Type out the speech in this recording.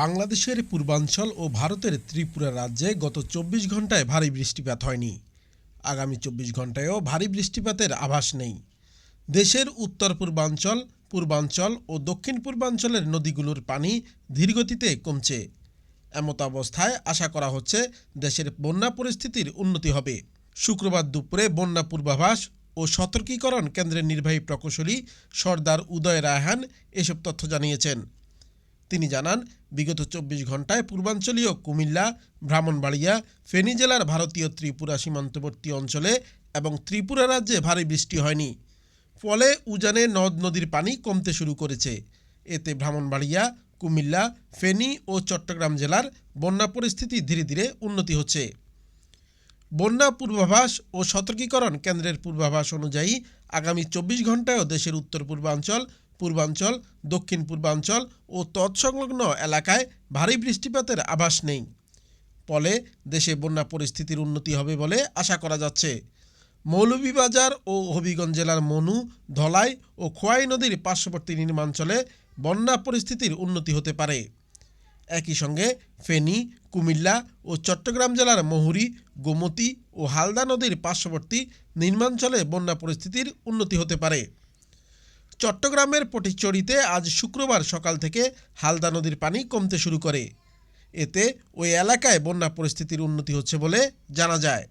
বাংলাদেশের পূর্বাঞ্চল ও ভারতের ত্রিপুরা রাজ্যে গত চব্বিশ ঘন্টায় ভারী বৃষ্টিপাত হয়নি। আগামী চব্বিশ ঘন্টায়ও ভারী বৃষ্টিপাতের আভাস নেই। দেশের উত্তর পূর্বাঞ্চল পূর্বাঞ্চল ও দক্ষিণ পূর্বাঞ্চলের নদীগুলোর পানি ধীরগতিতে কমছে। এমত অবস্থায় আশা করা হচ্ছে দেশের বন্যা পরিস্থিতির উন্নতি হবে। শুক্রবার দুপুরে বন্যা পূর্বাভাস ও সতর্কীকরণ কেন্দ্রের নির্বাহী প্রকৌশলী সর্দার উদয় রায়হান এসব তথ্য জানিয়েছেন। তিনি জানান, বিগত চব্বিশ ঘন্টায় পূর্বাঞ্চলীয় কুমিল্লা, ব্রাহ্মণবাড়িয়া, ফেনী জেলার ভারতীয় ত্রিপুরা সীমান্তবর্তী অঞ্চলে এবং ত্রিপুরা রাজ্যে ভারী বৃষ্টি হয়নি। ফলে উজানে নদ নদীর পানি কমতে শুরু করেছে। এতে ব্রাহ্মণবাড়িয়া, কুমিল্লা, ফেনী ও চট্টগ্রাম জেলার বন্যা পরিস্থিতি ধীরে ধীরে উন্নতি হচ্ছে। বন্যা পূর্বাভাস ও সতর্কীকরণ কেন্দ্রের পূর্বাভাস অনুযায়ী আগামী চব্বিশ ঘন্টায়ও দেশের উত্তর পূর্বাঞ্চল পূর্বাঞ্চল, দক্ষিণ পূর্বাঞ্চল ও তৎসংলগ্ন এলাকায় ভারী বৃষ্টিপাতের আভাস নেই। ফলে দেশে বন্যা পরিস্থিতির উন্নতি হবে বলে আশা করা যাচ্ছে। মৌলভীবাজার ও হবিগঞ্জ জেলার মনু, ধলাই ও খোয়াই নদীর পার্শ্ববর্তী নির্মাঞ্চলে বন্যা পরিস্থিতির উন্নতি হতে পারে। একই সঙ্গে ফেনী, কুমিল্লা ও চট্টগ্রাম জেলার মহুরী, গোমতী ও হালদা নদীর পার্শ্ববর্তী নির্মাঞ্চলে বন্যা পরিস্থিতির উন্নতি হতে পারে। চট্টগ্রামের পটিচড়িতে আজ শুক্রবার সকাল থেকে হালদা নদীর পানি কমতে শুরু করে। এতে ওই এলাকায় বন্যা পরিস্থিতির উন্নতি হচ্ছে বলে জানা যায়।